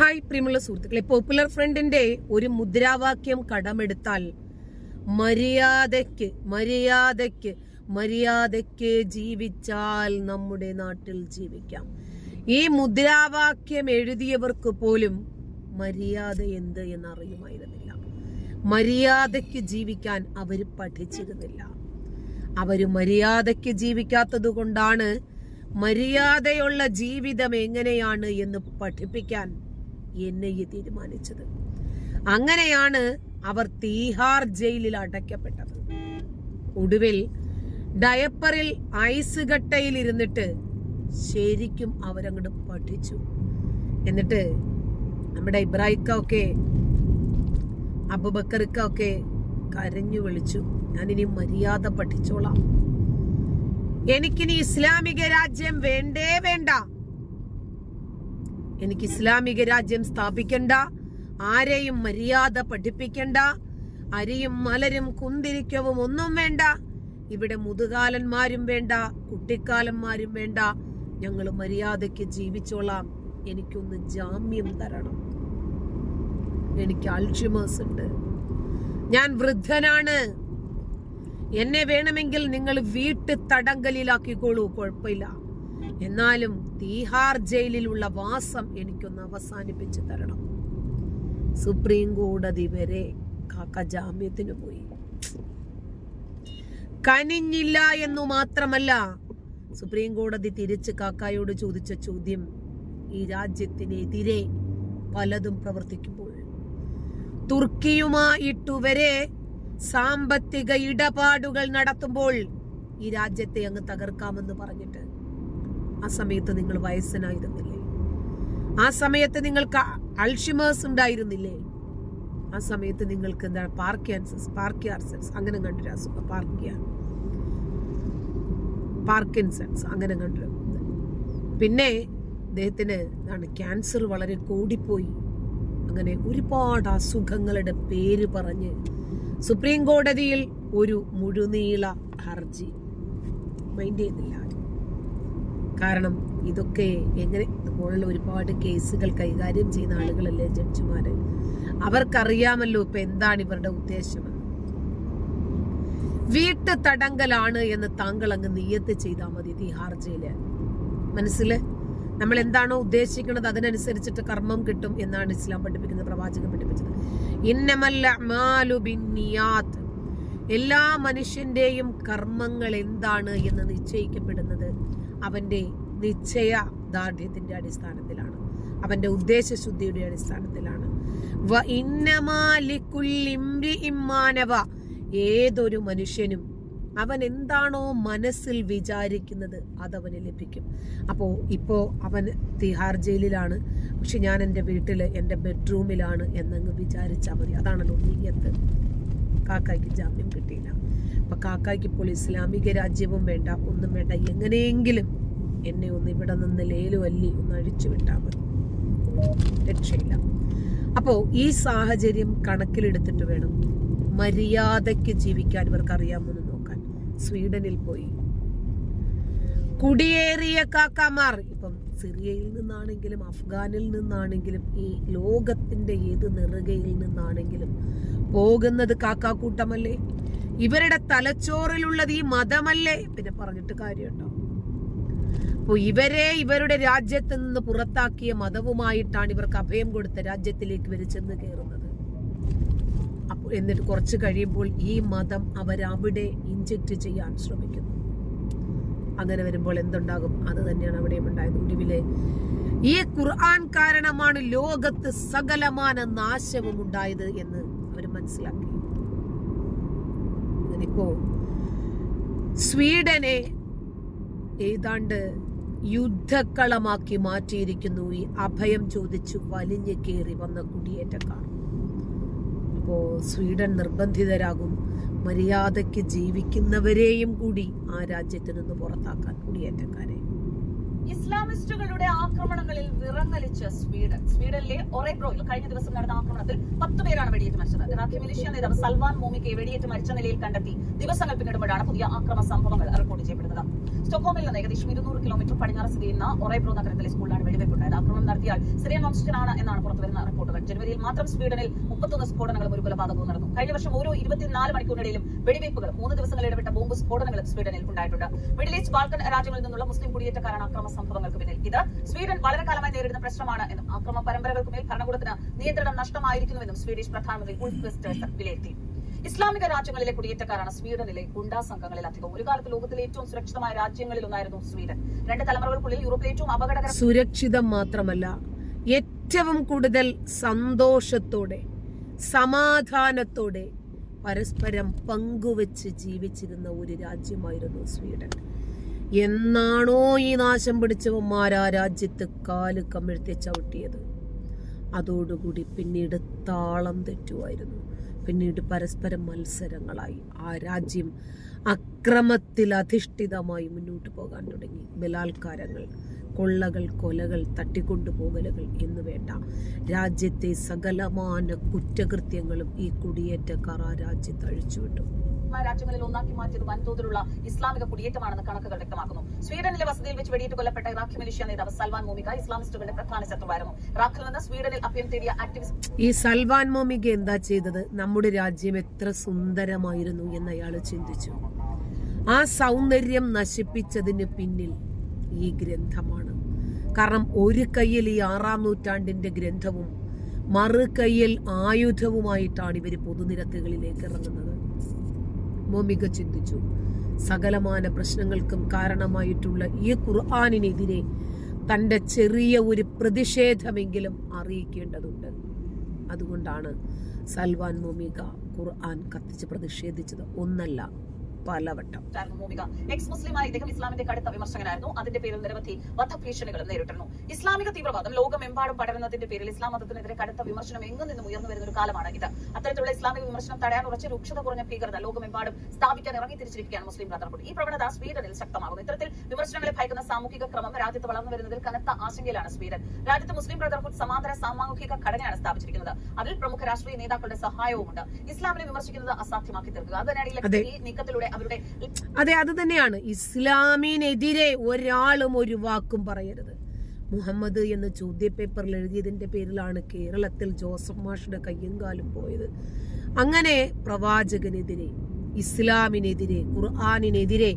Hi പ്രിയമുള്ള സുഹൃത്തുക്കളെ popular ഫ്രണ്ടിന്റെ ഒരു മുദ്രാവാക്യം കടമെടുത്താൽ മര്യാദയ്ക്ക് മര്യാദയ്ക്ക് മര്യാദയ്ക്ക് ജീവിച്ചാൽ നമ്മുടെ നാട്ടിൽ ജീവിക്കാം. ഈ മുദ്രാവാക്യം എഴുതിയവർക്ക് പോലും മര്യാദ എന്ത് എന്നറിയുമായിരുന്നില്ല. മര്യാദയ്ക്ക് ജീവിക്കാൻ അവർ പഠിച്ചിരുന്നില്ല. അവർ മര്യാദയ്ക്ക് ജീവിക്കാത്തത് കൊണ്ടാണ് മര്യാദയുള്ള ജീവിതം എങ്ങനെയാണ് എന്ന് പഠിപ്പിക്കാൻ എന്നെ തീരുമാനിച്ചത്. അങ്ങനെയാണ് അവർ തീഹാർ ജയിലിൽ അടയ്ക്കപ്പെട്ടത്. ഒടുവിൽ ഡയപ്പറിൽ ഐസ് കട്ടയിൽ ഇരുന്നിട്ട് ശരിക്കും അവരങ്ങോട്ട് പഠിച്ചു. എന്നിട്ട് നമ്മുടെ ഇബ്രാഹിക്ക ഒക്കെ അബുബക്കറിക്ക ഒക്കെ കരഞ്ഞു വിളിച്ചു. ഞാനിനി മര്യാദ പഠിച്ചോളാം. എനിക്കിനി ഇസ്ലാമിക രാജ്യം വേണ്ടേ വേണ്ട. എനിക്ക് ഇസ്ലാമിക രാജ്യം സ്ഥാപിക്കണ്ട ആരെയും മര്യാദ പഠിപ്പിക്കണ്ട അരിയും മലരും കുന്തിരിക്കവും ഒന്നും വേണ്ട ഇവിടെ മുതുകാലന്മാരും വേണ്ട കുട്ടിക്കാലന്മാരും വേണ്ട. ഞങ്ങൾ മര്യാദയ്ക്ക് ജീവിച്ചോളാം. എനിക്കൊന്ന് ജാമ്യം തരണം. എനിക്ക് അൾഷിമേഴ്സ് ഉണ്ട്. ഞാൻ വൃദ്ധനാണ്. എന്നെ വേണമെങ്കിൽ നിങ്ങൾ വീട്ട് തടങ്കലിലാക്കിക്കോളൂ കുഴപ്പമില്ല. എന്നാലും തീഹാർ ജയിലിലുള്ള വാസം എനിക്കൊന്ന് അവസാനിപ്പിച്ച് തരണം. സുപ്രീം കോടതി വരെ കാക്ക ജാമ്യത്തിന് പോയി. കനിഞ്ഞില്ല എന്നു മാത്രമല്ല സുപ്രീം കോടതി തിരിച്ച് കാക്കായോട് ചോദിച്ച ചോദ്യം ഈ രാജ്യത്തിനെതിരെ പലതും പ്രവർത്തിക്കുമ്പോൾ. തുർക്കിയുമായിട്ടുവരെ സാമ്പത്തിക ഇടപാടുകൾ നടത്തുമ്പോൾ ഈ രാജ്യത്തെ അങ്ങ് തകർക്കാമെന്ന് പറഞ്ഞിട്ട് ആ സമയത്ത് നിങ്ങൾ വയസ്സനായിരുന്നില്ലേ? ആ സമയത്ത് നിങ്ങൾക്ക് അൾഷിമേഴ്സ് ഉണ്ടായിരുന്നില്ലേ? ആ സമയത്ത് നിങ്ങൾക്ക് എന്താണ് പാർക്കിയാൻസസ് പാർക്കിയാർസൻസ് അങ്ങനെ കണ്ടൊരു അസുഖം പാർക്കിയ പാർക്കിൻസൺസ് അങ്ങനെ കണ്ടൊരു പിന്നെ അദ്ദേഹത്തിന് എന്താണ് ക്യാൻസർ വളരെ കൂടിപ്പോയി. അങ്ങനെ ഒരുപാട് അസുഖങ്ങളുടെ പേര് പറഞ്ഞ് സുപ്രീം കോടതിയിൽ ഒരു മുഴുനീള ഹർജി. മൈൻഡ് ചെയ്യുന്നില്ല കാരണം ഇതൊക്കെ എങ്ങനെ ഇതുപോലുള്ള ഒരുപാട് കേസുകൾ കൈകാര്യം ചെയ്യുന്ന ആളുകളല്ലേ ജഡ്ജിമാര്? അവർക്കറിയാമല്ലോ ഇപ്പൊ എന്താണ് ഇവരുടെ ഉദ്ദേശം. വീട്ട് തടങ്കലാണ് എന്ന് താങ്കൾ അങ്ങ് നിയത്ത് ചെയ്താൽ മതി തിഹാർ ജയിൽ മനസ്സിൽ? നമ്മൾ എന്താണോ ഉദ്ദേശിക്കുന്നത് അതിനനുസരിച്ചിട്ട് കർമ്മം കിട്ടും എന്നാണ് ഇസ്ലാം പഠിപ്പിക്കുന്നത് പ്രവാചകൻ പഠിപ്പിച്ചത്. ഇന്നമല്ലിയാത്ത് എല്ലാ മനുഷ്യന്റെയും കർമ്മങ്ങൾ എന്താണ് എന്ന് നിശ്ചയിക്കപ്പെടുന്നത്? അവന്റെ നിശ്ചയ ദാർഢ്യത്തിന്റെ അടിസ്ഥാനത്തിലാണ്. അവന്റെ ഉദ്ദേശശുദ്ധിയുടെ അടിസ്ഥാനത്തിലാണ്. ഇമ്മാനവ ഏതൊരു മനുഷ്യനും അവൻ എന്താണോ മനസ്സിൽ വിചാരിക്കുന്നത് അതവന് ലഭിക്കും. അപ്പോൾ ഇപ്പോൾ അവൻ തിഹാർ ജയിലിലാണ്. പക്ഷെ ഞാൻ എന്റെ വീട്ടിൽ എന്റെ ബെഡ്റൂമിലാണ് എന്നങ്ങ് വിചാരിച്ചാൽ മതി. അതാണല്ലോ നീയത്ത് കാക്കയ്ക്ക് ജാമ്യം കിട്ടിയില്ല. അപ്പൊ കാക്കായ്ക്ക് ഇപ്പോൾ ഇസ്ലാമിക രാജ്യവും വേണ്ട ഒന്നും വേണ്ട. എങ്ങനെയെങ്കിലും എന്നെ ഒന്ന് ഇവിടെ നിന്ന് ലേലുവല്ലി ഒന്ന് അഴിച്ചു വിട്ടാൽ മതി. രക്ഷയില്ല. അപ്പോൾ ഈ സാഹചര്യം കണക്കിലെടുത്തിട്ട് വേണം മര്യാദയ്ക്ക് ജീവിക്കാൻ ഇവർക്ക് അറിയാമെന്ന് നോക്കാൻ. സ്വീഡനിൽ പോയി. കുടിയേറിയ കാക്കാമാർ ഇപ്പം സിറിയയിൽ നിന്നാണെങ്കിലും അഫ്ഗാനിൽ നിന്നാണെങ്കിലും ഈ ലോകത്തിന്റെ ഏത് നെറുകയിൽ നിന്നാണെങ്കിലും പോകുന്നത് കാക്കാക്കൂട്ടമല്ലേ? ഇവരുടെ തലച്ചോറിലുള്ളത് ഈ മതമല്ലേ? പിന്നെ പറഞ്ഞിട്ട് കാര്യമുണ്ടോ? അപ്പോൾ ഇവരെ ഇവരുടെ രാജ്യത്ത് നിന്ന് പുറത്താക്കിയ മതവുമായിട്ടാണ് ഇവർക്ക് അഭയം കൊടുത്ത രാജ്യത്തിലേക്ക് ഇവർ ചെന്ന് കയറുന്നത്. അപ്പോൾ എന്നിട്ട് കുറച്ച് കഴിയുമ്പോൾ ഈ മതം അവരവിടെ ഇഞ്ചക്ട് ചെയ്യാൻ ശ്രമിക്കുന്നു. അങ്ങനെ വരുമ്പോൾ എന്തുണ്ടാകും? അത് തന്നെയാണ് അവിടെയും ഉണ്ടായത്. ഒടുവിലെ ഈ ഖുർആൻ കാരണമാണ് ലോകത്ത് സകലമാന നാശവും ഉണ്ടായത് എന്ന് അവർ മനസ്സിലാക്കി. ഇപ്പോ സ്വീഡനെ ഏതാണ്ട് യുദ്ധക്കളമാക്കി മാറ്റിയിരിക്കുന്നു. ഈ അഭയം ചോദിച്ചു വലിഞ്ഞു കയറി വന്ന കുടിയേറ്റക്കാർ. അപ്പോ സ്വീഡൻ നിർബന്ധിതരാകും. മര്യാദയ്ക്ക് ജീവിക്കുന്നവരെയും കൂടി ആ രാജ്യത്ത് നിന്ന് പുറത്താക്കാൻ കുടിയേറ്റക്കാരെ. ഇസ്ലാമിസ്റ്റുകളുടെ ആക്രമണങ്ങളിൽ വിറങ്ങലിച്ച സ്വീഡൻ. സ്വീഡനിലെ ഒറേബ്രോയിൽ കഴിഞ്ഞ ദിവസം നടന്ന ആക്രമണത്തിൽ പത്ത് പേരാണ് വെടിയേറ്റ് മരിച്ചത്. ഇറാഖി മിലിഷ്യ നേതാവ് സൽമാൻ മോമിക്ക് വെടിയേറ്റ് മരിച്ച നിലയിൽ കണ്ടെത്തി ദിവസങ്ങൾ പിന്നിടുമ്പോഴാണ് പുതിയ ആക്രമ സംഭവങ്ങൾ റിപ്പോർട്ട് ചെയ്യപ്പെടുന്നത്. സ്റ്റോക്കോമിൽ നിന്ന് ഏകദേശം ഇരുന്നൂറ് കിലോമീറ്റർ പടിഞ്ഞാറ് സ്ഥിതി ചെയ്യുന്ന ഒറേബ്രോ നഗരത്തിലെ സ്കൂളിലാണ് വെടിവെപ്പുണ്ടായത്. ആക്രമണം നടത്തിയാൽ സിറിയൻ വംശജനാണ് എന്നാണ് പുറത്തുവരുന്ന റിപ്പോർട്ടുകൾ. ജനുവരിയിൽ മാത്രം സ്വീഡനിൽ മുപ്പത്തൊന്ന് സ്ഫോടനങ്ങളും ഒരു കൊലപാതകവും നടന്നു. കഴിഞ്ഞ വർഷം ഓരോ ഇരുപത്തിനാല് മണിക്കൂറിനിടയിലും വെടിവെയ്പ്പുകൾ മൂന്ന് ദിവസങ്ങൾ ഇടപെട്ട ബോംബ് സ്ഫോടനങ്ങളും സ്വീഡനിൽ ഉണ്ടായിട്ടുണ്ട്. മിഡിൽ ഈസ്റ്റ് ബാൽക്കൻ രാജ്യങ്ങളിൽ നിന്നുള്ള മുസ്ലിം കുടിയേറ്റക്കാരാണ് അക്രമ സംഭവങ്ങൾക്ക് പിന്നിൽ. ഇത് സ്വീഡൻ വളരെ കാലമായി നേരിടുന്ന പ്രശ്നമാണ് എന്നും അക്രമ പരമ്പരകൾക്ക് മേൽ ഭരണകൂടത്തിന് നിയന്ത്രണം നഷ്ടമായിരിക്കുന്നുവെന്നും സ്വീഡിഷ് പ്രധാനമന്ത്രി ഉൾഫ് വിലയിരുത്തി. ഇസ്ലാമിക രാജ്യങ്ങളിലെ കുടിയേറ്റക്കാരാണ് സ്വീഡനിലെ ഗുണ്ടാ സംഘങ്ങളിൽ അധികം ഒരു കാലത്ത് ലോകത്തിലെ ഏറ്റവും സുരക്ഷിതമായ രാജ്യങ്ങളിൽ ഒന്നായിരുന്നു സ്വീഡൻ. രണ്ട് തലമുറകൾക്കുള്ളിൽ യൂറോപ്പിലെ ഏറ്റവും അപകടകര സുരക്ഷിതം മാത്രമല്ല ഏറ്റവും കൂടുതൽ സന്തോഷത്തോടെ സമാധാനത്തോടെ പരസ്പരം പങ്കുവച്ച് ജീവിച്ചിരുന്ന ഒരു രാജ്യമായിരുന്നു സ്വീഡൻ. എന്നാണോ ഈ നാശം പിടിച്ചവന്മാർ ആ രാജ്യത്ത് കാൽ കമിഴ്ത്തി ചവിട്ടിയത്? അതോടുകൂടി പിന്നീട് താളം തെറ്റുമായിരുന്നു. പിന്നീട് പരസ്പരം മത്സരങ്ങളായി. ആ രാജ്യം അക്രമത്തിൽ അധിഷ്ഠിതമായി മുന്നോട്ട് പോകാൻ തുടങ്ങി. ബലാത്കാരങ്ങൾ കൊള്ളകൾ കൊലകൾ തട്ടിക്കൊണ്ടുപോകലുകൾ എന്ന് വേണ്ട. രാജ്യത്തെ സകലമാന കുറ്റകൃത്യങ്ങളും ഈ കുടിയേറ്റക്കാർ ആ രാജ്യത്ത് അഴിച്ചുവിട്ടു. രാജ്യങ്ങളിൽ ഒന്നാക്കി മാറ്റിയത് വൻതോതിലുള്ള ഇസ്ലാമിക കുടിയേറ്റമാണെന്ന് കണക്കുകൾ വ്യക്തമാക്കുന്നു. സ്വീഡനിലെ വസതിയിൽ വെച്ച് വെടിയേറ്റ് കൊല്ലപ്പെട്ട ഇറാഖി മിലിഷ്യ നേതാവ് സൽവാൻ മോമിക ഇസ്ലാമിസ്റ്റുകളുടെ പ്രധാന ശത്രുവായിരുന്നു. ഇറാഖിൽ നിന്ന് സ്വീഡനിൽ അഭയം തേടിയ ആക്ടിവിസ്റ്റ് ഈ സൽവാൻ മോമിക എന്താ ചെയ്തത്? നമ്മുടെ രാജ്യം എത്ര സുന്ദരമായിരുന്നു എന്ന് അയാൾ ചിന്തിച്ചു. ആ സൗന്ദര്യം നശിപ്പിച്ചതിന് പിന്നിൽ ഈ ഗ്രന്ഥമാണ്. കാരണം ഒരു കയ്യിൽ ഈ ആറാം നൂറ്റാണ്ടിന്റെ ഗ്രന്ഥവും മറു കയ്യിൽ ആയുധവുമായിട്ടാണ് ഇവർ പൊതുനിരത്തുകളിലേക്ക് ഇറങ്ങുന്നത്. മോമിക ചിന്തിച്ചു സകലമാന പ്രശ്നങ്ങൾക്കും കാരണമായിട്ടുള്ള ഈ ഖുർആാനിനെതിരെ തന്റെ ചെറിയ ഒരു പ്രതിഷേധമെങ്കിലും അറിയിക്കേണ്ടതുണ്ട്. അതുകൊണ്ടാണ് സൽവാൻ മോമിക ഖുർആൻ കത്തിച്ച് പ്രതിഷേധിച്ചത്. ഒന്നല്ല പലവട്ടം. ആയിരുന്നു എക്സ് മുസ്ലിമായ ഇദ്ദേഹം ഇസ്ലാമിന്റെ കടുത്ത വിമർശകനായിരുന്നു. അതിന്റെ പേരിൽ നിരവധി വധഭീഷണികളും നേരിട്ടിരുന്നു. ഇസ്ലാമിക തീവ്രവാദം ലോകമെമ്പാടും പടരുന്നതിന്റെ പേരിൽ ഇസ്ലാം മതത്തിനെതിരെ കടുത്ത വിമർശനം എങ്ങും നിന്നും ഉയർന്നു വരുന്ന ഒരു കാലമാണ് ഇത്. അത്തരത്തിലുള്ള ഇസ്ലാമിക വിമർശനം തടയാൻ ഉറച്ച രൂക്ഷത കുറഞ്ഞ ഭീകരത ലോകമെമ്പാടും സ്ഥാപിക്കാൻ ഇറങ്ങി തിരിച്ചിരിക്കുകയാണ് മുസ്ലിം ബ്രദർഹുഡ്. ഈ പ്രവണത സ്വീഡനിൽ ശക്തമാകുന്നു. ഇത്തരത്തിൽ വിമർശനങ്ങളെ ഭയക്കുന്ന സാമൂഹിക ക്രമം രാജ്യത്ത് വളർന്നു വരുന്നതിൽ കനത്ത ആശങ്കയിലാണ് സ്വീഡൻ. രാജ്യത്ത് മുസ്ലിം ബ്രദർഹുഡ് സമാന്തര സാമൂഹിക ഘടനയാണ് സ്ഥാപിച്ചിരിക്കുന്നത്. അതിൽ പ്രമുഖ രാഷ്ട്രീയ നേതാക്കളുടെ സഹായവുമുണ്ട്. ഇസ്ലാമിനെ വിമർശിക്കുന്നത് അസാധ്യമാക്കി തീർക്കുക. അതിനിടയിൽ ഈ അതെ. ഈ നീക്കത്തിലൂടെ അവരുടെ അതെ അത് തന്നെയാണ്. ഇസ്ലാമിനെതിരെ ഒരാളും ഒരു വാക്കും പറയരുത്. മുഹമ്മദ് എന്ന് ചോദ്യപേപ്പറിൽ എഴുതിയതിന്റെ പേരിലാണ് കേരളത്തിൽ ജോസഫ് മാഷിന്റെ കയ്യും കാലും പോയത്. അങ്ങനെ പ്രവാചകനെതിരെ ഇസ്ലാമിനെതിരെ ഖുർആാനിനെതിരെ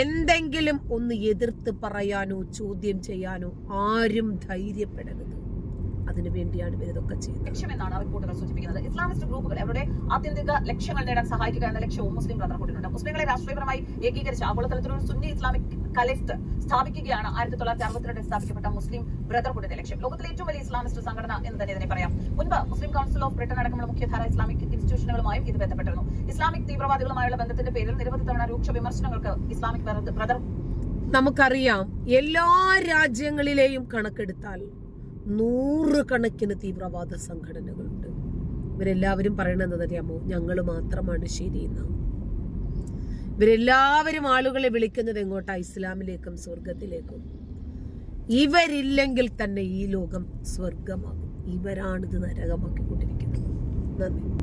എന്തെങ്കിലും ഒന്ന് എതിർത്ത് പറയാനോ ചോദ്യം ചെയ്യാനോ ആരും ധൈര്യപ്പെടരുത്. അതിനു വേണ്ടിയാണ് ഇവരിതൊക്കെ ചെയ്യുന്നത്. ലക്ഷ്യമെന്നാണ് റിപ്പോർട്ടുകൾ സൂചിപ്പിക്കുന്നത്. ഇസ്ലാമിസ്റ്റ് ഗ്രൂപ്പുകൾ അവരുടെ ആത്യന്തിക ലക്ഷ്യങ്ങൾ നേടാൻ സഹായിക്കുക എന്ന ലക്ഷ്യവും മുസ്ലിം ബ്രദർഹുഡിനുണ്ട് മുസ്ലിങ്ങളെ രാഷ്ട്രീയപരമായി ഏകീകരിച്ച് ആഗോളതലത്തിൽ ഒരു സുന്നി ഇസ്ലാമിക് കലിസ്റ്റ് സ്ഥാപിക്കുകയാണ് ആയിരത്തി തൊള്ളായിരത്തി അറുപത്തിരണ്ടിൽ സ്ഥാപിക്കപ്പെട്ട മുസ്ലിം ബ്രദർഹുഡിന്റെ ലക്ഷ്യം. ലോകത്തിലെ ഏറ്റവും വലിയ ഇസ്ലാമിസ്റ്റ് സംഘടന എന്ന് തന്നെ ഇതിനെ പറയാം. മുൻപ് മുസ്ലിം കൗൺസിൽ ഓഫ് ബ്രിട്ടൻ അടക്കമുള്ള മുഖ്യധാര ഇസ്ലാമിക് ഇൻസ്റ്റിറ്റ്യൂഷനുകളുമായും ഇത് ബന്ധപ്പെട്ടിരുന്നു. ഇസ്ലാമിക് തീവ്രവാദികളുമായുള്ള ബന്ധത്തിന്റെ പേരിൽ നിരവധി തവണ രൂക്ഷ വിമർശനങ്ങൾക്ക് ഇസ്ലാമിക് ബ്രദർ നമുക്കറിയാം എല്ലാ രാജ്യങ്ങളിലെയും കണക്കെടുത്താൽ നൂറുകണക്കിന് തീവ്രവാദ സംഘടനകളുണ്ട്. ഇവരെല്ലാവരും പറയണതെന്ന് അറിയാമോ ഞങ്ങൾ മാത്രമാണ് ശരിയെന്ന് ഇവരെല്ലാവരും ആളുകളെ വിളിക്കുന്നത് എങ്ങോട്ടാ? ഇസ്ലാമിലേക്കും സ്വർഗത്തിലേക്കും ഇവരില്ലെങ്കിൽ തന്നെ ഈ ലോകം സ്വർഗമാകും ഇവരാണിത് നരകമാക്കിക്കൊണ്ടിരിക്കുന്നത്. നന്ദി.